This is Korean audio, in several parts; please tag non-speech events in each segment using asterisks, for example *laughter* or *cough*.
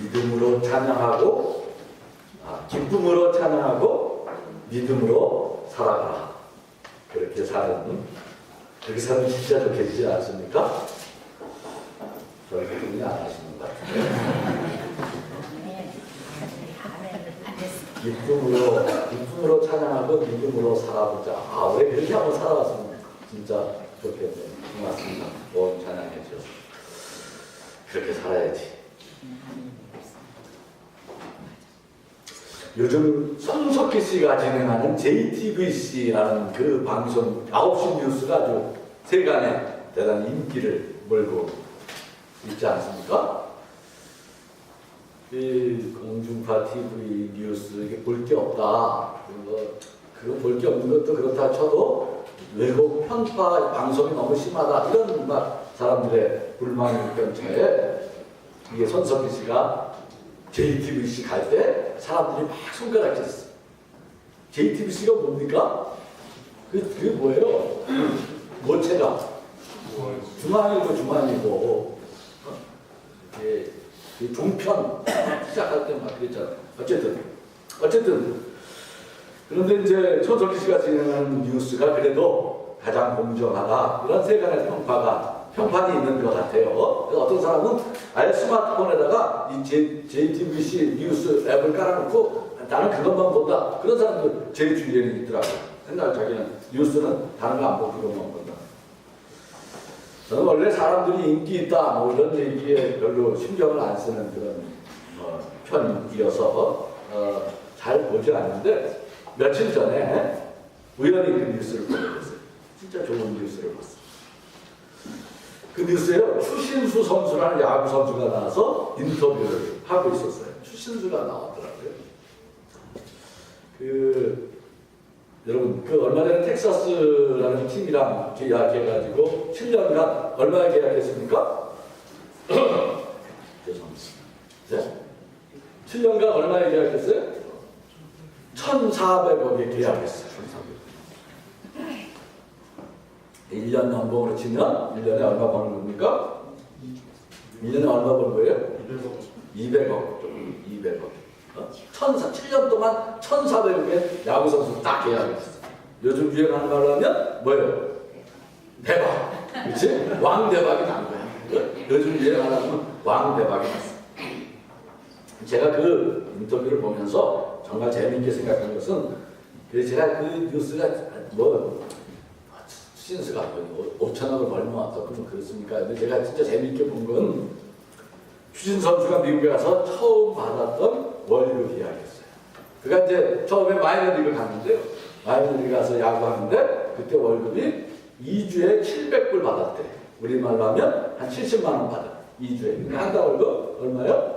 믿음으로 찬양하고 아, 기쁨으로 찬양하고 믿음으로 살아가 그렇게 사는 그렇게 살면 진짜 좋겠지 않습니까? 저렇게 분이 안 하시는 것 같은데 기쁨으로 기쁨으로 찬양하고 믿음으로 살아보자. 아, 왜 그렇게 한번 살아봤으면 진짜 좋겠네요. 고맙습니다. 온 찬양해 주셔서 그렇게 살아야지. 요즘 손석희 씨가 진행하는 JTBC라는 그 방송 9시 뉴스가 아주 세간에 대단히 인기를 몰고 있지 않습니까? 이 공중파 TV 뉴스 이게 볼 게 없다. 그거 그거 볼 게 없는 것도 그렇다 쳐도 외국 편파 방송이 너무 심하다 이런 막 사람들의 불만이 있던차에 이게 손석희 씨가 JTBC 갈 때 사람들이 막 손가락질했어. JTBC가 뭡니까? 그 그게 뭐예요? 모체가 중앙이고 중앙이고 어? 예. 이 종편 시작할 때 막 그랬잖아. 어쨌든 어쨌든 그런데 이제 손석희 씨가 진행하는 뉴스가 그래도 가장 공정하다 이런 세간의 평가가 평판이 있는 것 같아요. 그래서 어떤 사람은 아예 스마트폰에다가 이 J, JTBC 뉴스 앱을 깔아놓고 나는 그것만 본다. 그런 사람들 제 주위에는 있더라고요. 생각 자기는 뉴스는 다른 거 안 보고 그것만 본다. 저는 원래 사람들이 인기 있다 뭐 이런 얘기에 별로 신경을 안 쓰는 그런 어, 편이어서 어, 잘 보지 않는데 며칠 전에 우연히 그 뉴스를 보게 됐어요. 진짜 좋은 뉴스를 봤어요. 그 뉴스에요 추신수 선수라는 야구 선수가 나와서 인터뷰를 하고 있었어요. 추신수가 나왔더라고요. 그 여러분 그 얼마 전에 텍사스라는 팀이랑 계약해가지고 7년간 얼마에 계약했습니까? *coughs* 죄송합니다. 네? 7년간 얼마에 계약했어요? 1,400억에 계약했어요. 1년 연봉으로 치면 1년에 얼마 버는 겁니까? 1년에 얼마 버는 거예요? 200억. 200억. 어? 1 7년 동안 1,400억에 야구 선수 딱 계약했어. 요즘 유행하는 말로 하면 뭐예요? 대박. 그렇지? 왕 대박이 난 거야. 어? 요즘 유행하는 왕 대박이 났어. 제가 그 인터뷰를 보면서 정말 재미있게 생각한 것은 그 제가 그 뉴스가 뭐 신스가 5천억을 벌면 어떻고 그렇습니까? 근데 제가 진짜 재미있게 본 건 추진 선수가 미국에 가서 처음 받았던 월급 이야기였어요. 그가 이제 처음에 마이너리그 갔는데요. 마이너리그 가서 야구하는데 그때 월급이 2주에 700불 받았대. 우리말로 하면 한 70만 원 받아. 2주에. 근데 한달 월급 얼마요?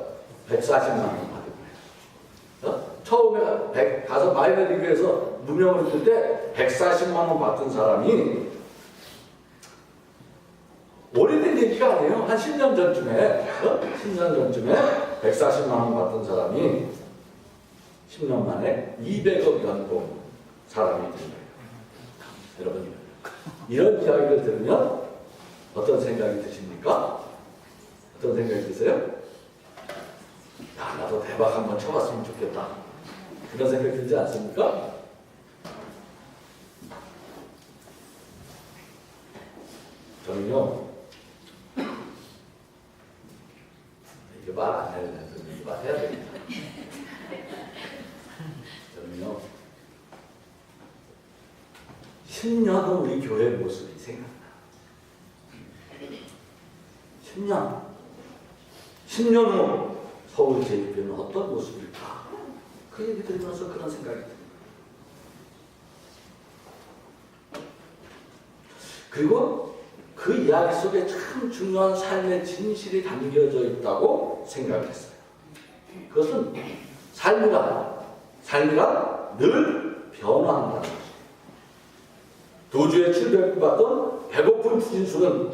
140만 원 받은 거예요. 어? 처음에 100, 가서 마이너리그에서 무명을 뜰때 140만 원 받던 사람이 오래된 얘기가 아니에요. 한 10년 전쯤에, 어? 10년 전쯤에 140만 원 받던 사람이 10년 만에 200억 연봉 사람이 된 거예요. 여러분, 이런 이야기를 들으면 어떤 생각이 드십니까? 어떤 생각이 드세요? 야, 나도 대박 한번 쳐봤으면 좋겠다. 그런 생각이 들지 않습니까? 저는요, 이거 말 안 해야 되는데, 이거 말 해야 되겠다. 저는요, 10년 후 우리 교회 모습이 생각나. 10년. 10년 후 서울 제일교회는 어떤 모습일까? 그 얘기 들으면서 그런 생각이 듭니다. 그리고 그 이야기 속에 참 중요한 삶의 진실이 담겨져 있다고 생각했어요. 그것은 삶이란, 삶이란 늘 변화한다 는 거죠. 두 주에 700분 받던 배고픈 추신수는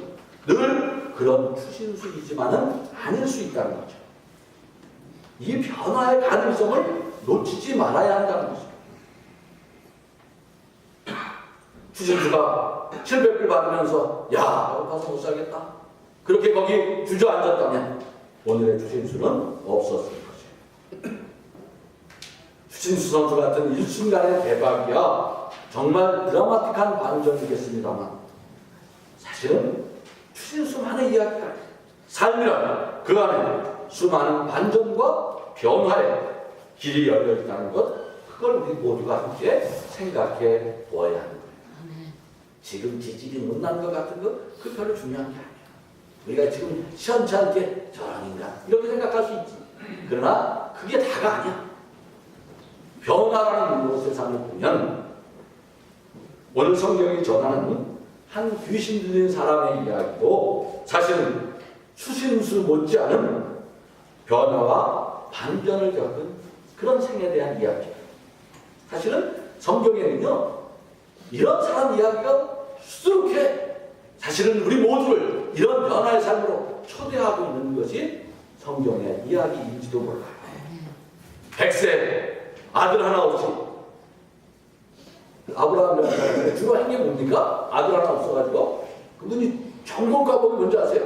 늘 그런 추신수이지만은 아닐 수 있다는 거죠. 이 변화의 가능성을 놓치지 말아야 한다는 거죠. 추신수가 700불 받으면서 야 배고파서 못 살겠다. 그렇게 거기 주저앉았다면 오늘의 추신수는 없었을 것이에요. 추신수 선수 같은 일순간의 대박이야 정말 드라마틱한 반전이겠습니다만 사실은 추신수만의 이야기가 삶이란 그 안에 수많은 반전과 변화의 길이 열려 있다는 것 그걸 우리 모두가 함께 생각해 보아야 하는 거예요. 지금 지질이 못난 것 같은 거 그 별로 중요한 게 아니야. 우리가 지금 시원찮게 저런 인간 이렇게 생각할 수 있지. 그러나 그게 다가 아니야. 변화라는 것 세상을 보면 오늘 성경이 전하는 한 귀신 들린 사람의 이야기도 사실은 수신수 못지않은 변화와 반전을 겪은 그런 생에 대한 이야기예요. 사실은 성경에는요 이런 사람 이야기가 수두룩해 사실은 우리 모두를 이런 변화의 삶으로 초대하고 있는 것이 성경의 이야기인지도 몰라요. 백세 아들 하나 없이 아브라함이라는 주로 한게 뭡니까? 아들 하나 없어가지고 그분이 정복가복이 뭔지 아세요?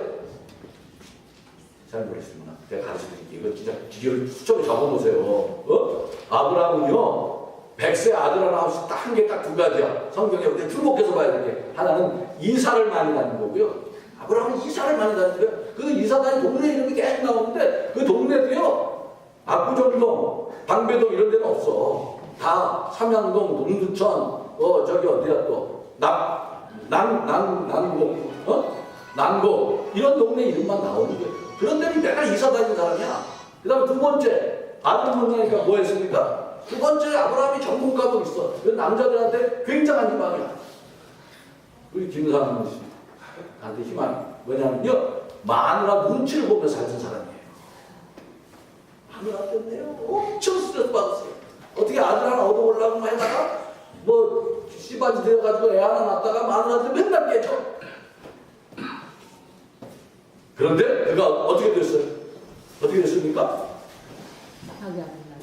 잘 모르겠습니다. 제가 가르쳐 드릴게요. 이거 진짜 기계를 수첩에 적어놓으세요. 어? 아브라함은요, 백세 아들 하나 없이 딱한개딱두 가지야. 성경에 우리가 주목해서 봐야 될 게. 하나는 이사를 많이 다닌 거고요. 아브라함은 이사를 많이 거예요. 그 이사 다닌 동네 이름이 계속 나오는데 그 동네도요, 압구정동, 방배동 이런 데는 없어. 다 삼양동, 동두천, 어, 저기 어디야 또, 남, 난, 난, 난곡, 어? 난곡, 이런 동네 이름만 나오는 거예요. 그런 데는 내가 이사 다닌 사람이야. 그 다음에 두 번째, 아들 만나니까 뭐 했습니까? 두 번째, 아브라함이 전문가도 있어. 그 남자들한테 굉장한 희망이야. 우리 김상훈 씨한테 희망이. 왜냐면요, 마누라 눈치를 보며 살던 사람이에요. 마누라 때문에요. 엄청 스트레스 받았어요. 어떻게 아들 하나 얻어보려고 하다가 뭐 씨바지 되어가지고 애 하나 낳다가 마누라한테 맨날 깨져. 그런데 그가 어떻게 됐어요? 어떻게 됐습니까?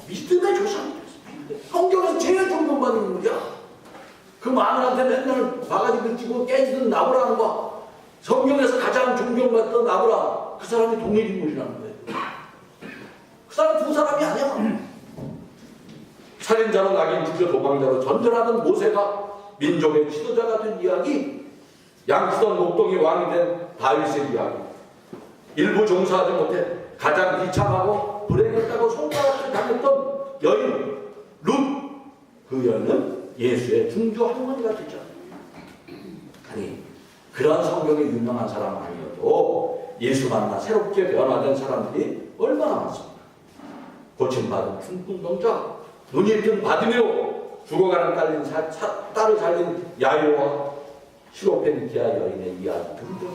믿음의 조상이 됐어요. 성경에서 제일 존경받는 인물이야. 그 마누라한테 맨날 바가지를 찌고 깨지던 나브라함과 성경에서 가장 존경받던 나브라함 그 사람이 동일 인물이라는 거예요. 그 사람 두 사람이 아니야. 살인자로 낙인 죽여 도망자로 전전하던 모세가 민족의 지도자가 된 이야기, 양치던 목동이 왕이 된 다윗의 이야기, 일부 종사하지 못해 가장 비참하고 불행했다고 손가락질 당했던 여인 룻, 그 여인은 예수의 중조 할머니가 됐죠. 아니 그런 성경에 유명한 사람 아니어도 예수 만나 새롭게 변화된 사람들이 얼마나 많습니까? 고침받은 중풍병자, 눈이 뜬 바디메오, 죽어가는 딸린 사, 사- 딸을 살린 야요와 시로페니키아 여인의 이야기 등등.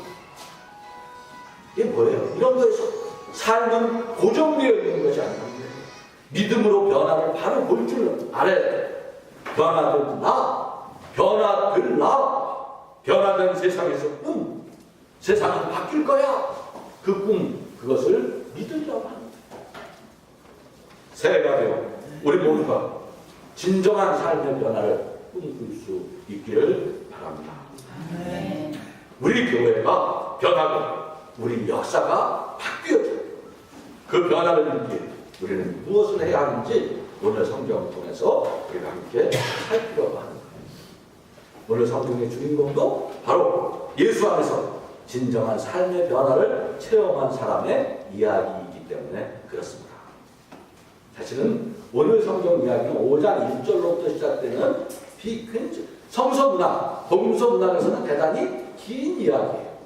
이게 뭐예요? 이런 거에서 삶은 고정되어 있는 것이 아니라 믿음으로 변화를 바로 볼 줄 알아야 돼. 변화된다. 변화될라. 변화된 세상에서 꿈. 세상은 바뀔 거야. 그 꿈, 그것을 믿으려고 하는 거예요. 새해가 되어 우리 모두가 진정한 삶의 변화를 꿈꿀 수 있기를 바랍니다. 우리 교회가 변하고 우리 역사가 바뀌어져. 그 변화를 위해 우리는 무엇을 해야 하는지 오늘 성경을 통해서 우리가 함께 살피려고 하는 거예요. 오늘 성경의 주인공도 바로 예수 안에서 진정한 삶의 변화를 체험한 사람의 이야기이기 때문에 그렇습니다. 사실은 오늘 성경 이야기는 5장 1절로부터 시작되는 비, 굉장히 성서 문학, 복음서 문학에서는 대단히 긴 이야기예요.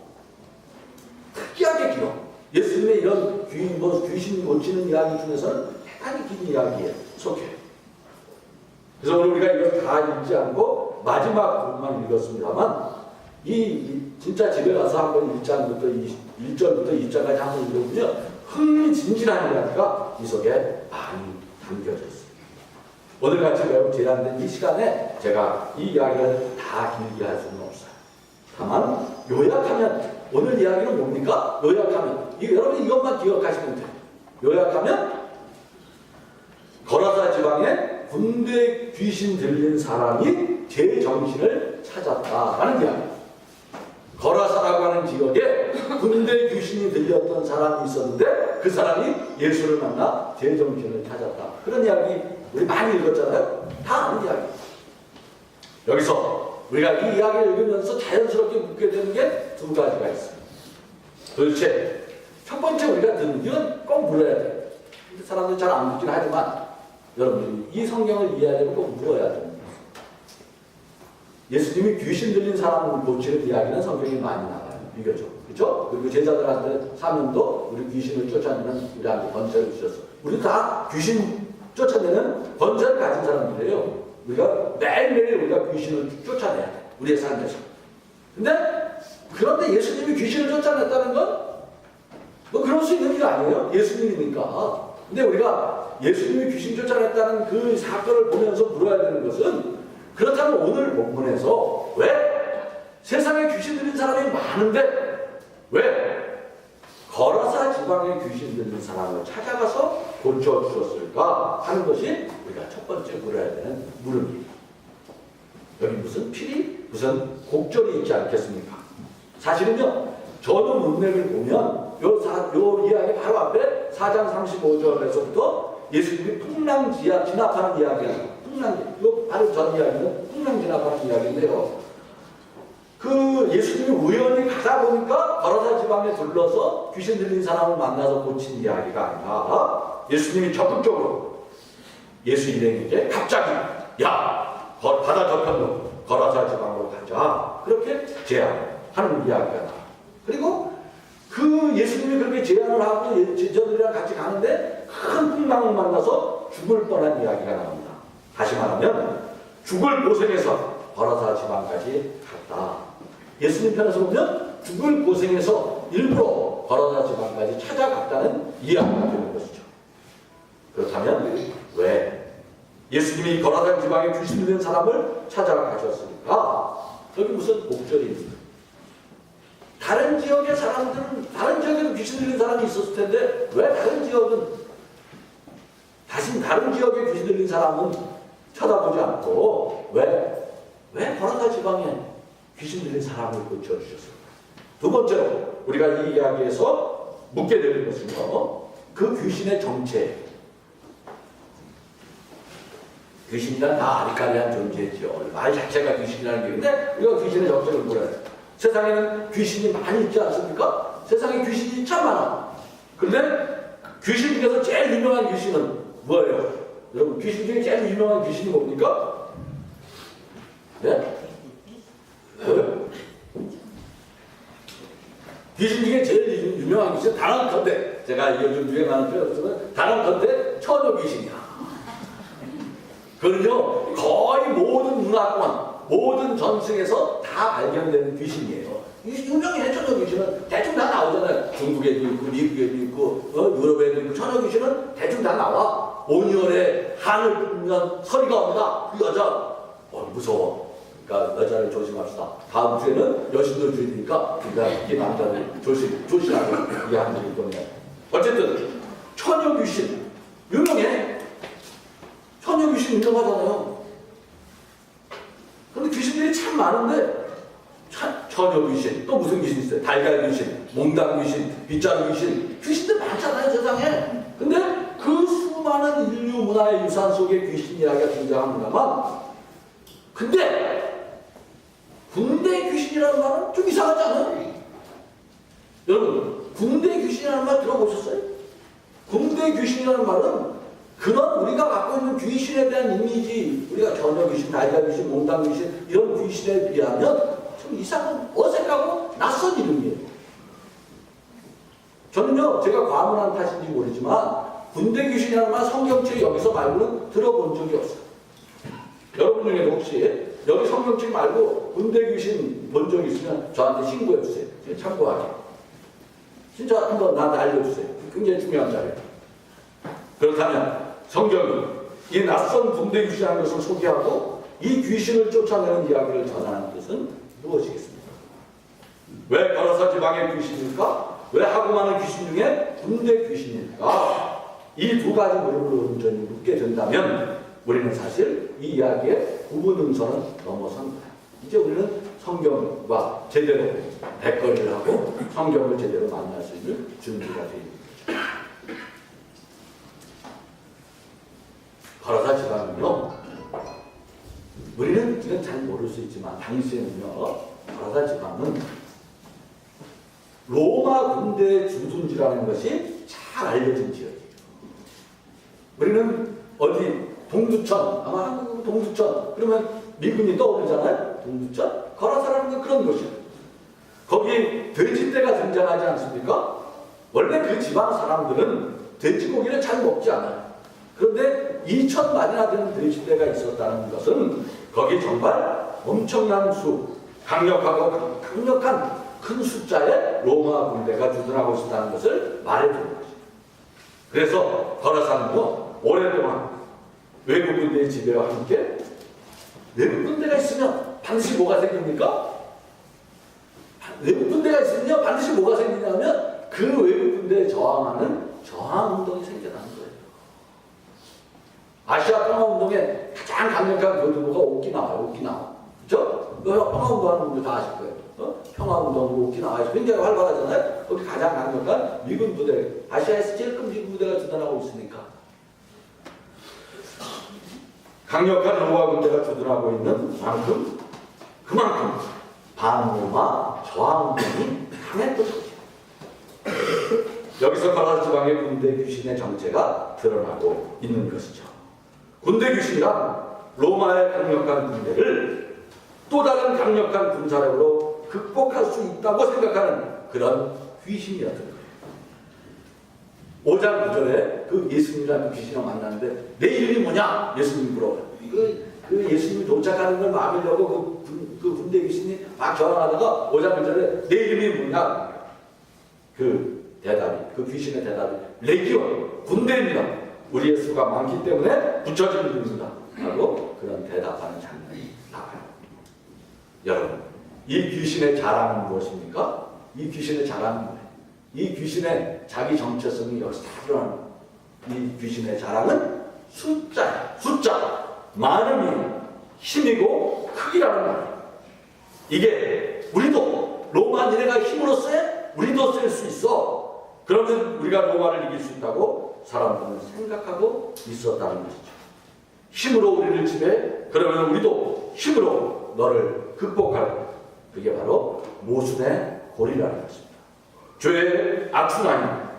특이하게 길어. 예수님의 이런 귀, 뭐 귀신 고치는 이야기 중에서는 대단히 긴 이야기에 속해. 그래서 오늘 우리가 이걸 다 읽지 않고 마지막 부분만 읽었습니다만 이, 이 진짜 집에 가서 한번 1장부터 1절부터 2장까지 한번 읽어보면 흥미진진한 이야기가 이 속에 많이 담겨져 있습니다. 오늘 같이 매우 제한된 이 시간에 제가 이 이야기를 다 길게 할 수는 없어요. 다만 요약하면 오늘 이야기는 뭡니까? 요약하면 이 여러분 이것만 기억하시면 돼요. 요약하면 거라사 지방에 군대 귀신 들린 사람이 제 정신을 찾았다라는 이야기. 거라사라고 하는 지역에 군대 귀신이 들렸던 사람이 있었는데 그 사람이 예수를 만나 제정신을 찾았다. 그런 이야기 우리 많이 읽었잖아요. 다 아는 이야기. 여기서 우리가 이 이야기를 읽으면서 자연스럽게 묻게 되는 게 두 가지가 있습니다. 도대체 첫 번째 우리가 듣는 이건 꼭 물어야 돼요. 사람들이 잘 안 묻긴 하지만 여러분들이 이 성경을 이해하려면 꼭 물어야 됩니다. 예수님이 귀신 들린 사람을 고치는 이야기는 성경에 많이 나와요. 비교적. 그죠? 그리고 제자들한테 사명도 우리 귀신을 쫓아내는 우리한테 권세를 주셨어. 우리 다 귀신 쫓아내는 권세를 가진 사람들이에요. 우리가 매일매일 우리가 귀신을 쫓아내야 돼. 우리의 삶에서. 근데 그런데 예수님이 귀신을 쫓아냈다는 건 뭐 그럴 수 있는 일 아니에요? 예수님이니까. 근데 우리가 예수님이 귀신 쫓아냈다는 그 사건을 보면서 물어야 되는 것은 그렇다면 오늘 본문에서 왜 세상에 귀신 들린 사람이 많은데 왜 거라사 지방에 귀신 들린 사람을 찾아가서 고쳐 주었을까 하는 것이 우리가 첫 번째 물어야 되는 물음입니다. 여기 무슨 필이 무슨 곡절이 있지 않겠습니까? 사실은요, 저도 문맥을 보면 요, 사, 요 이야기 바로 앞에 4장 35절에서부터 예수님이 풍랑 지하 진압하는 이야기가 풍랑 요 바로 전 이야기는 풍랑 진압하는 이야기인데요. 그 예수님이 우연히 가다 보니까 가라사 지방에 둘러서 귀신 들린 사람을 만나서 고친 이야기가 아니라 예수님이 적극적으로 예수 일행에게 갑자기 야 거- 바다 저편으로 거라사 지방으로 가자 그렇게 제안하는 이야기가 나와. 그리고 그 예수님이 그렇게 제안을 하고 예- 제자들이랑 같이 가는데 큰 풍랑을 만나서 죽을 뻔한 이야기가 나옵니다. 다시 말하면 죽을 고생해서 거라사 지방까지 갔다. 예수님 편에서 보면 죽을 고생해서 일부러 거라사 지방까지 찾아갔다는 이야기가 되는 것이죠. 그렇다면 왜 예수님이 거라산 지방에 귀신 들린 사람을 찾아가셨으니까 여기 무슨 목적이 있습니까? 다른 지역의 사람들은 다른 지역에도 귀신 들린 사람이 있었을 텐데 왜 다른 지역은 다시 다른 지역에 귀신 들린 사람은 쳐다보지 않고 왜왜 거라산 지방에 귀신 들린 사람을 고쳐 주셨을까? 두 번째로 우리가 이 이야기에서 묻게 되는 것은요 그 귀신의 정체 귀신이란 다 아리까리한 존재지요. 말 자체가 귀신이라는 게 근데 우리가 귀신의 정체를 돼. 세상에는 귀신이 많이 있지 않습니까? 세상에 귀신이 참 많아. 그런데 귀신 중에서 제일 유명한 귀신은 뭐예요? 여러분 귀신 중에 제일 유명한 귀신이 뭡니까? 네? 귀신 중에 제일 유- 유명한 귀신 단언컨대 제가 좀 유행하는 표현 없으면 단언컨대 처녀 귀신이야. 그는요 거의 모든 문화권, 모든 전승에서 다 발견되는 귀신이에요. 이 유명해 천여 귀신은 대충 다 나오잖아요. 중국에도 있고, 미국에도 있고, 어, 유럽에도 있고 천여 귀신은 대충 다 나와. 온열에 한을 뿜면 서리가 온다. 그 여자, 어 무서워. 그러니까 여자를 조심합시다. 다음 주에는 여신들 주의니까 그러니까 이 남자를 조심 조심하고 적이 있거든요. 어쨌든 천여 귀신 유명해. 천여 귀신 유명하잖아요. 근데 귀신들이 참 많은데 천, 천여 귀신 또 무슨 귀신 있어요? 달걀 귀신, 몽당 귀신, 빗자루 귀신 귀신들 많잖아요 세상에. 문화의 유산 속에 귀신 이야기가 등장합니다만 근데 군대 귀신이라는 말은 좀 이상하지 않아요? 여러분 군대 귀신이라는 말 들어보셨어요? 군대 귀신이라는 말은 그런 우리가 갖고 있는 귀신에 대한 이미지, 우리가 전혀 귀신, 달걀 귀신, 몽당 귀신 이런 귀신에 비하면 좀 이상한 어색하고 낯선 이름이에요. 저는요, 제가 과문한 탓인지 모르지만 군대 귀신이라는 말 성경책 여기서 말고는 들어본 적이 없어요. 여러분 중에도 혹시 여기 성경책 말고 군대 귀신 본 적 있으면 저한테 신고해 주세요. 참고하게. 진짜 한번 나한테 알려주세요. 굉장히 중요한 자리예요. 그렇다면 성경이 이 낯선 군대 귀신이라는 것을 소개하고 이 귀신을 쫓아내는 이야기를 전하는 뜻은 무엇이겠습니까? 왜 가라사 지방의 귀신일까? 왜 하고 많은 귀신 중에 군대 귀신일까? 이 두 가지 물음을 온전히 묻게 된다면 우리는 사실 이 이야기의 구분 응선은 넘어선 거야. 이제 우리는 성경과 제대로 대거리를 하고 성경을 제대로 만날 수 있는 준비가 되어 있는 거죠. 가라사 지방은요, 우리는 이건 잘 모를 수 있지만 당시에는요, 가라사 지방은 로마 군대 주둔지라는 것이 잘 알려진 지역이에요. 우리는 어디 동두천 아마 한국 동두천 그러면 미군이 떠오르잖아요. 동두천 가라사라는 건 그런 곳이에요. 거기 돼지떼가 등장하지 않습니까? 원래 그 지방 사람들은 돼지고기를 잘 먹지 않아요. 그런데 2천 마리나 되는 돼지떼가 있었다는 것은 거기 정말 엄청난 수, 강력하고 강력한 큰 숫자의 로마 군대가 주둔하고 있었다는 것을 말해주는 것이죠. 그래서 거라사는요 오랫동안 외국 군대의 지배와 함께 외국 군대가 있으면 반드시 뭐가 생깁니까? 외국 군대가 있으면 반드시 뭐가 생기냐면 그 외국 군대에 저항하는 저항 운동이 생겨나는 거예요. 아시아 평화 운동에 가장 강력한 교두보가 오키나와요. 오키나와. 그죠? 평화 운동하는 분들 다 아실 거예요. 어? 평화 운동으로 오키나와에서 굉장히 활발하잖아요. 거기 가장 강력한 미군 부대, 아시아에서 제일 큰 미군 부대가 주둔하고 있으니까. 강력한 로마 군대가 주둔하고 있는 만큼 그만큼 반로마 저항운동이 강했던 거죠. 여기서 가라 지방의 군대 귀신의 정체가 드러나고 있는 것이죠. 군대 귀신이란 로마의 강력한 군대를 또 다른 강력한 군사력으로 극복할 수 있다고 생각하는 그런 귀신이었던 거예요. 5장 9절에 그 예수님이라는 귀신을 만났는데 내 이름이 뭐냐? 예수님 물어봐요. 그, 그 예수님이 도착하는 걸 막으려고 그, 군- 그 군대 귀신이 막 저항하다가 5장 9절에 내 이름이 뭐냐? 그 대답이, 그 귀신의 대답이 레기온, 군대입니다. 우리의 수가 많기 때문에 붙여진 이름입니다. 하고 그런 대답하는 장면이 나와요. 여러분, 이 귀신의 자랑은 무엇입니까? 이 귀신의 자랑은? 이 귀신의 자기 정체성이 여기서 다 거예요. 이 귀신의 자랑은 숫자, 숫자, 많음이 힘이고 크기라는 말이에요. 이게 우리도 로마 니네가 힘으로 쎄? 우리도 쓸 수 있어. 그러면 우리가 로마를 이길 수 있다고 사람들은 생각하고 있었다는 것이죠. 힘으로 우리를 지배, 그러면 우리도 힘으로 너를 극복할 거야. 그게 바로 모순의 고리라는 것입니다. 죄의 악순 아니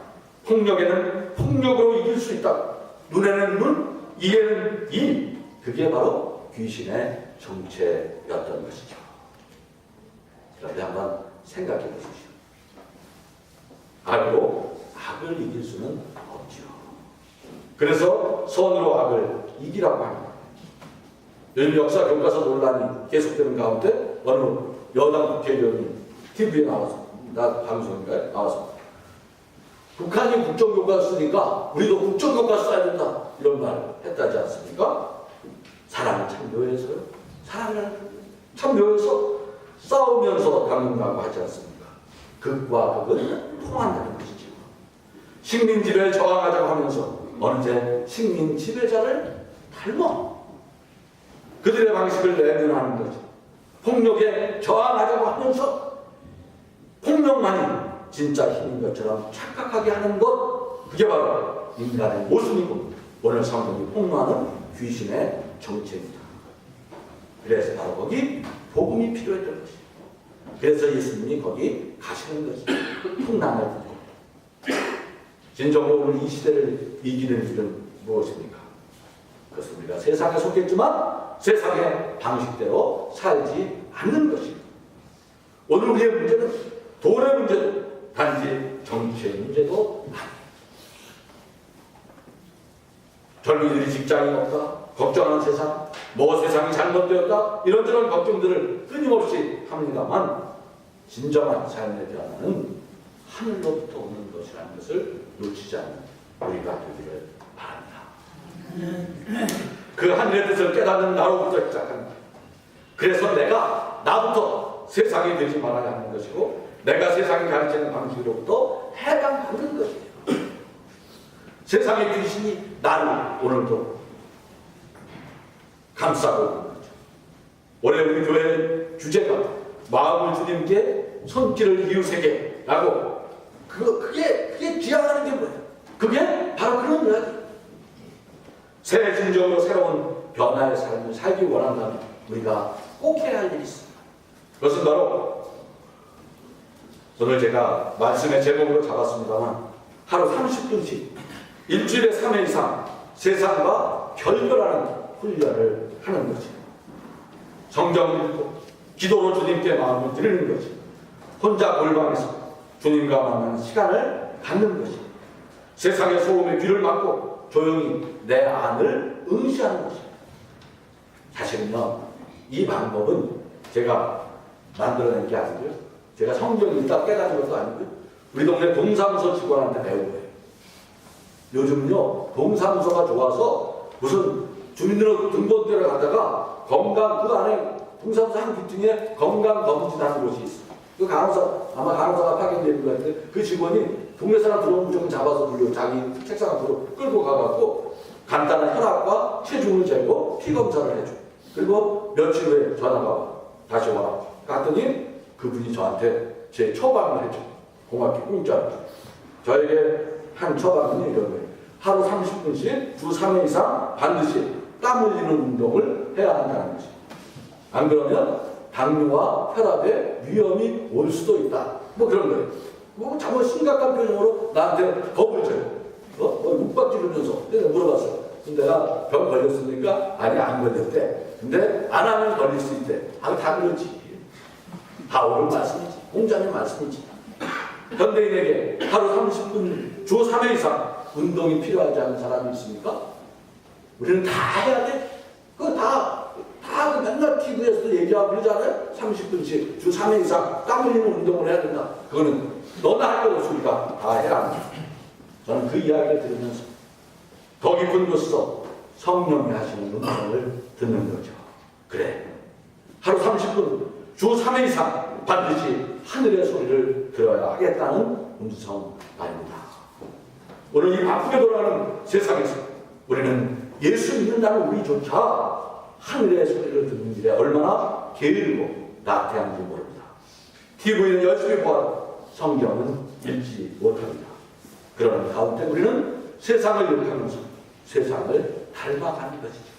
폭력에는 폭력으로 이길 수 있다. 눈에는 눈, 이에는 이. 그게 바로 귀신의 정체였던 것이죠. 그런데 한번 생각해 보십시오. 악으로 악을 이길 수는 없죠. 그래서 선으로 악을 이기라고 합니다. 요즘 역사 교과서 논란이 계속되는 가운데 어느 여당 국회의원이 TV에 나와서 나 방송인가요? 나와서 북한이 국정교과 쓰니까 우리도 국정교과 써야 된다 이런 말 했다지 않습니까? 사람은 참 묘해서요. 사람은 참 묘해서 싸우면서 닮는다고 하지 않습니까? 극과 극은 통한다는 것이죠. 식민 지배에 저항하자고 하면서 어느새 식민 지배자를 닮아 그들의 방식을 내면하는 거죠. 폭력에 저항하자고 하면서 폭력만이 진짜 힘인 것처럼 착각하게 하는 것 그게 바로 인간의 모습이고 오늘 성경이 폭로하는 귀신의 정체입니다. 그래서 바로 거기 복음이 필요했던 것이죠. 그래서 예수님이 거기 가시는 것이죠. 풍랑을 듣고. 진정으로 이 시대를 이기는 길은 무엇입니까? 그것은 우리가 세상에 속했지만 세상의 방식대로 살지 않는 것입니다. 오늘 우리의 문제는 돈의 문제도 단지 정치의 문제도 아니에요. 젊은이들이 직장이 없다, 걱정하는 세상, 뭐 세상이 잘못되었다, 이런저런 걱정들을 끊임없이 합니다만, 진정한 삶의 변화는 하늘로부터 오는 것이라는 것을 놓치지 않는 우리가 되기를 바랍니다. 그 하늘의 뜻을 깨닫는 나로부터 시작합니다. 그래서 내가 나부터 세상이 되지 말아야 하는 것이고 내가 세상이 가르치는 방식으로부터 해방받는 것이에요. 세상의 귀신이 나를 오늘도 감싸고 있는 거죠. 올해 우리 교회 주제가 마음을 주님께 손길을 이웃에게 라고 그거 그게 그게 지향하는 게 뭐예요? 그게 바로 그런 이야기. 새 진정으로 새로운 변화의 삶을 살기 원한다면 우리가 꼭 해야 할 일이 있습니다. 그것은 바로 오늘 제가 말씀의 제목으로 잡았습니다만 하루 30분씩 일주일에 3회 이상 세상과 결별하는 훈련을 하는 거지. 성경을 읽고 기도로 주님께 마음을 드리는 거지. 혼자 골방에서 주님과 만나는 시간을 갖는 것이 세상의 소음에 귀를 막고 조용히 내 안을 응시하는 것이 사실은요 이 방법은 제가 만들어낸 게 아니고요 제가 성경 읽다 깨달은 것도 아니고요 우리 동네 동사무소 직원한테 배운 거예요 요즘요 동사무소가 좋아서 무슨 주민등록 등본대로 가다가 건강 그 안에 동사무소 한 귀퉁이에 건강 검진하는 곳이 있어요 그 간호사 아마 간호사가 파견되는 것 같은데 그 직원이 동네 사람 들어오면 무조건 잡아서 불려 자기 책상 앞으로 끌고 가갖고 간단한 혈압과 체중을 재고 피 검사를 해줘. 그리고 며칠 후에 전화가 와. 다시 와라. 갔더니 그분이 저한테 제 처방을 해줘. 고맙게 공짜로. 저에게 한 처방은 이런 거예요. 하루 30분씩 주 3회 이상 반드시 땀 흘리는 운동을 해야 한다는 거지. 안 그러면 당뇨와 혈압에 위험이 올 수도 있다. 뭐 그런 거예요. 뭐 정말 심각한 표정으로 나한테 겁을 줘요. 어? 뭐 묵박 지르면서 내가 물어봤어. 근데 내가 병 걸렸으니까 아니 안 걸렸대. 근데 안 하면 걸릴 수 있대. 아, 다 그렇지. 다 옳은 말씀이지. 공자의 말씀이지. 현대인에게 하루 30분 주 3회 이상 운동이 필요하지 않은 사람이 있습니까? 우리는 다 해야 돼. 그거 다, 다그 맨날 TV에서도 얘기하고 그러잖아요. 30분씩 주 3회 이상 땀 흘리는 운동을 해야 된다. 그거는 너나 할 것 없으니까 다 해야 한다. 저는 그 이야기를 들으면서 더 깊은 곳에서 성령이 하시는 음성을 듣는 거죠. 그래. 하루 30분 주 3회 이상 반드시 하늘의 소리를 들어야 하겠다는 음성 아닙니다. 오늘 이 바쁘게 돌아가는 세상에서 우리는 예수 믿는다는 우리조차 하늘의 소리를 듣는 일에 얼마나 게으르고 나태한지 모릅니다. TV는 열심히 보아도 성경은 읽지 못합니다. 그러는 가운데 우리는 세상을 욕하면서 세상을 닮아가는 것이죠.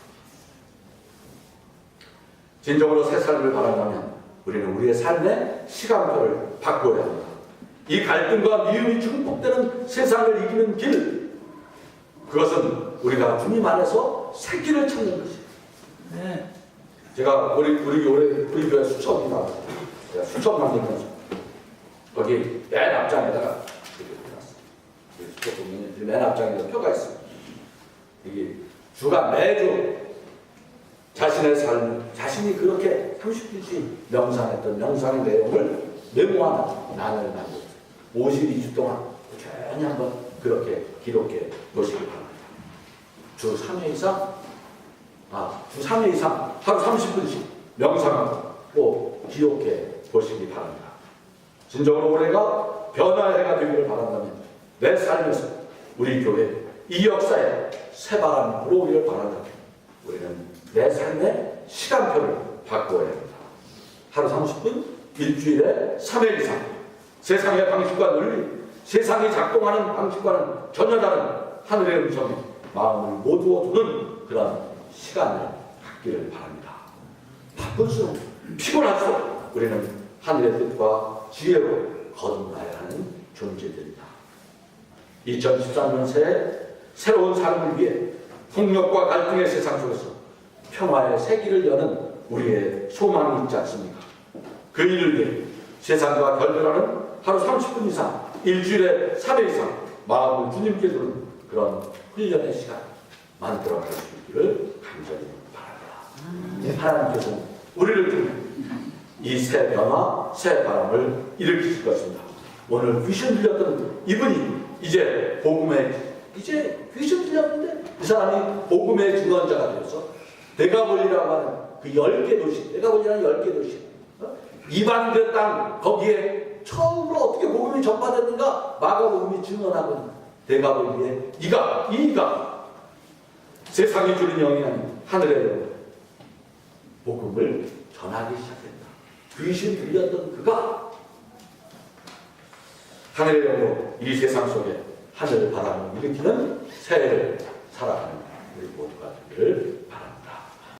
진정으로 새 삶을 바란다면 우리는 우리의 삶의 시간표를 바꿔야 합니다. 이 갈등과 미움이 증폭되는 세상을 이기는 길, 그것은 우리가 주님 안에서 새 길을 찾는 것이에요. 네. 제가 우리 우리 교회 우리 교회 수첩이나 제가 수첩 만들면서 거기 맨 앞장에다가 이렇게 수첩 보면 이맨 앞장에 표가 있어요. 이게 주가 매주 자신의 삶, 자신이 그렇게 30분씩 명상했던 명상의 내용을 메모하는 난을 나고 52주 동안 꾸준히 한번 그렇게 기록해 보시기 바랍니다. 주 3회 이상 아, 주 3회 이상 하루 30분씩 명상하고 기록해 보시기 바랍니다. 진정으로 올해가 변화의 해가 되기를 바란다면 내 삶에서 우리 교회 이 역사에 새 바람이 불어오기를 바란다면 우리는 내 삶의 시간표를 바꾸어야 합니다. 하루 30분, 일주일에 3회 이상 세상의 방식과 논리, 세상이 작동하는 방식과는 전혀 다른 하늘의 음성에 마음을 모두 어 두는 그런 시간을 갖기를 바랍니다. 바쁠수록 피곤할수록 우리는 하늘의 뜻과 지혜로 거듭나야 하는 존재들입니다. 2013년 새해 새로운 삶을 위해 폭력과 갈등의 세상 속에서 평화의 세기를 여는 우리의 소망이 있지 않습니까? 그 일을 위해 세상과 결별하는 하루 30분 이상, 일주일에 3회 이상 마음을 주님께 두는 그런 훈련의 시간 만들어 갈 수 있기를 간절히 바랍니다. 하나님께서 우리를 통해 이새 변화, 새 바람을 일으키실 것입니다. 오늘 귀신 들렸던 이분이 이제 복음의 이제 귀신 들렸는데 이 사람이 복음의 중간자가 되어서 데가볼리라고 하는 그 열 개 도시, 데가볼리라는 열 개 도시, 어? 이방들 땅 거기에 처음으로 어떻게 복음이 전파됐는가 마가복음이 증언하고 있는 데가볼리의 이가, 이가 세상이 주는 영이 하늘의 복음을 전하기 시작했다. 귀신 들렸던 그가 하늘의 영으로 이 세상 속에 하늘을 바라보며 일으키는 새해를 살아가는 우리 모두가 되기를